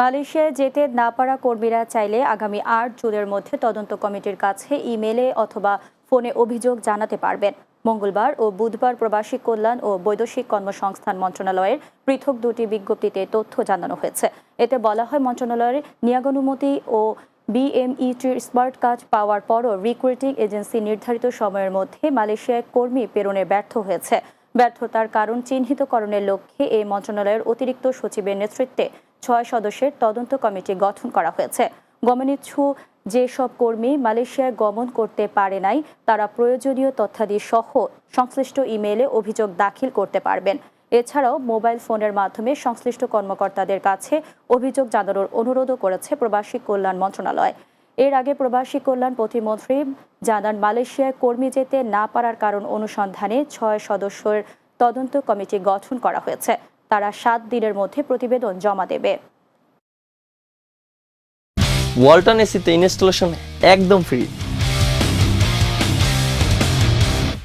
মালয়েশিয়ায় যেতে না পারা কর্মীরা চাইলে আগামী আট জুনের মধ্যে তদন্ত কমিটির কাছে ইমেলে অথবা ফোনে অভিযোগ জানাতে পারবেন। মঙ্গলবার ও বুধবার প্রবাসী কল্যাণ ও বৈদেশিক কর্মসংস্থান মন্ত্রণালয়ের পৃথক দুটি বিজ্ঞপ্তিতে তথ্য জানানো হয়েছে। এতে বলা হয়, মন্ত্রণালয়ের নিয়োগানুমতি ও বিএমইটির স্মার্ট কাজ পাওয়ার পরও রিক্রুটিং এজেন্সি নির্ধারিত সময়ের মধ্যে মালয়েশিয়ায় কর্মী প্রেরণে ব্যর্থ হয়েছে। ব্যর্থতার কারণ চিহ্নিতকরণের লক্ষ্যে এই মন্ত্রণালয়ের অতিরিক্ত সচিবের নেতৃত্বে ছয় সদস্যের তদন্ত কমিটি গঠন করা হয়েছে। গমনিচ্ছু যেসব কর্মী মালয়েশিয়ায় গমন করতে পারে নাই, তারা প্রয়োজনীয় তথ্যাদি সহ সংশ্লিষ্ট ইমেইলে অভিযোগ দাখিল করতে পারবেন। এছাড়াও মোবাইল ফোনের মাধ্যমে সংশ্লিষ্ট কর্মকর্তাদের কাছে অভিযোগ জানানোর অনুরোধও করেছে প্রবাসী কল্যাণ মন্ত্রণালয়। এর আগে প্রবাসী কল্যাণ প্রতিমন্ত্রী জানান, মালয়েশিয়ায় কর্মী যেতে না পারার কারণ অনুসন্ধানে ছয় সদস্যের তদন্ত কমিটি গঠন করা হয়েছে। তারা সাত দিনের মধ্যে প্রতিবেদন জমা দেবে। ওয়ালটন এসিতে ইনস্টলেশন একদম ফ্রি।